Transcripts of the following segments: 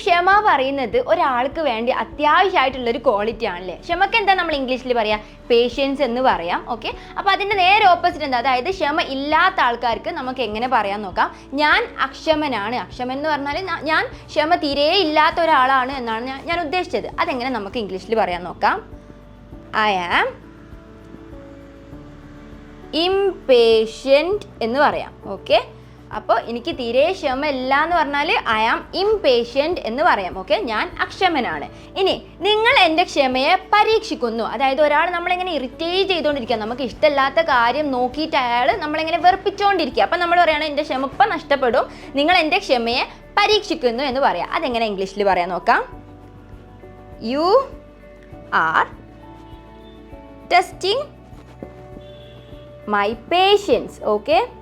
ക്ഷമ പറയുന്നത് ഒരാൾക്ക് വേണ്ടി അത്യാവശ്യമായിട്ടുള്ള ഒരു ക്വാളിറ്റി ആണല്ലേ? ക്ഷമക്ക് എന്താ നമ്മൾ ഇംഗ്ലീഷിൽ പറയാം? പേഷ്യൻസ് എന്ന് പറയാം ഓക്കെ അപ്പോൾ അതിന്റെ നേരെ ഓപ്പോസിറ്റ് എന്താ? അതായത് ക്ഷമ ഇല്ലാത്ത ആൾക്കാർക്ക് നമുക്ക് എങ്ങനെ പറയാൻ നോക്കാം? ഞാൻ അക്ഷമനാണ്. അക്ഷമൻ എന്ന് പറഞ്ഞാൽ ഞാൻ ക്ഷമ തീരെ ഇല്ലാത്ത ഒരാളാണ് എന്നാണ് ഞാൻ ഞാൻ ഉദ്ദേശിച്ചത്. അതെങ്ങനെ നമുക്ക് ഇംഗ്ലീഷിൽ പറയാൻ നോക്കാം? ഐ ആം ഇംപേഷ്യന്റ് എന്ന് പറയാം ഓക്കെ അപ്പോൾ എനിക്ക് തീരെ ക്ഷമയില്ല എന്ന് പറഞ്ഞാൽ ഐ ആം ഇംപേഷ്യന്റ് എന്ന് പറയാം. ഓക്കെ ഞാൻ അക്ഷമനാണ്. ഇനി നിങ്ങൾ എന്റെ ക്ഷമയെ പരീക്ഷിക്കുന്നു. അതായത് ഒരാൾ നമ്മളിങ്ങനെ ഇറിറ്റേറ്റ് ചെയ്തുകൊണ്ടിരിക്കുക നമുക്ക് ഇഷ്ടമില്ലാത്ത കാര്യം നോക്കിയിട്ട് അയാൾ നമ്മളിങ്ങനെ വെറുപ്പിച്ചുകൊണ്ടിരിക്കുക അപ്പം നമ്മൾ പറയുകയാണ് എന്റെ ക്ഷമ ഇപ്പം നഷ്ടപ്പെടും. നിങ്ങൾ എന്റെ ക്ഷമയെ പരീക്ഷിക്കുന്നു എന്ന് പറയാം. അതെങ്ങനെ ഇംഗ്ലീഷിൽ പറയാൻ നോക്കാം. You are testing my patience okay?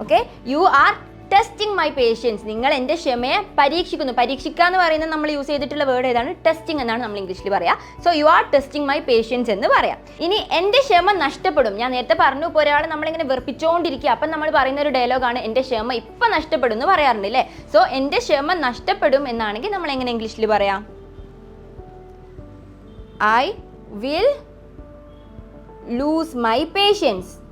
Okay you are testing my patience നിങ്ങൾ എന്റെ ക്ഷമയെ പരീക്ഷിക്കുന്നു. പരീക്ഷിക്കുക എന്ന് പറയുന്നത് നമ്മൾ യൂസ് ചെയ്തിട്ടുള്ള വേർഡ് ഏതാണ്? ടെസ്റ്റിംഗ് എന്നാണ് നമ്മൾ ഇംഗ്ലീഷിൽ പറയാം. So you are testing my patience എന്ന് പറയാം. ഇനി എന്റെ ക്ഷമ നഷ്ടപ്പെടും. ഞാൻ നേരത്തെ പറഞ്ഞു ഇപ്പോൾ ഒരാൾ നമ്മളിങ്ങനെ വെറുപ്പിച്ചുകൊണ്ടിരിക്കുക അപ്പം നമ്മൾ പറയുന്ന ഒരു ഡയലോഗാണ് എന്റെ ക്ഷമ ഇപ്പം നഷ്ടപ്പെടും എന്ന് പറയാറുണ്ട് അല്ലേ സോ എന്റെ ക്ഷമ നഷ്ടപ്പെടും എന്നാണെങ്കിൽ നമ്മൾ എങ്ങനെ ഇംഗ്ലീഷിൽ പറയാം? I will lose my patience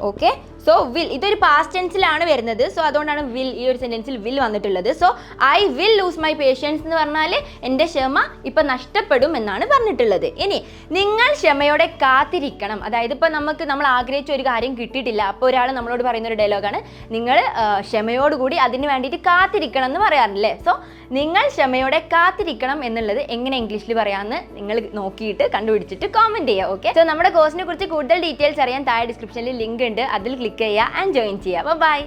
okay so will ഇതൊരു പാസ്റ്റ് ടെൻസിലാണ് വരുന്നത്. സോ അതുകൊണ്ടാണ് വിൽ ഈ ഒരു സെന്റൻസിൽ വിൽ വന്നിട്ടുള്ളത്. So I will lose my patience എന്ന് പറഞ്ഞാൽ എന്റെ ക്ഷമ ഇപ്പം നഷ്ടപ്പെടും എന്നാണ് പറഞ്ഞിട്ടുള്ളത്. ഇനി നിങ്ങൾ ക്ഷമയോടെ കാത്തിരിക്കണം. അതായത് ഇപ്പോൾ നമുക്ക് നമ്മൾ ആഗ്രഹിച്ച ഒരു കാര്യം കിട്ടിയിട്ടില്ല. അപ്പോൾ ഒരാൾ നമ്മളോട് പറയുന്ന ഒരു ഡയലോഗാണ് നിങ്ങൾ ക്ഷമയോടുകൂടി അതിന് വേണ്ടിയിട്ട് കാത്തിരിക്കണം എന്ന് പറയാറില്ലേ? സോ നിങ്ങൾ ക്ഷമയോടെ കാത്തിരിക്കണം എന്നുള്ളത് എങ്ങനെ ഇംഗ്ലീഷിൽ പറയാമെന്ന് നിങ്ങൾ നോക്കിയിട്ട് കണ്ടുപിടിച്ചിട്ട് കോമെന്റ് ചെയ്യുക ഓക്കെ സോ നമ്മുടെ കോഴ്സിനെ കുറിച്ച് കൂടുതൽ ഡീറ്റെയിൽസ് അറിയാൻ താഴെ ഡിസ്ക്രിപ്ഷനിൽ ലിങ്ക് ഉണ്ട്. അതിൽ ക്ലിക്ക് ചെയ്യുക ആൻഡ് ജോയിൻ ചെയ്യുക ബൈ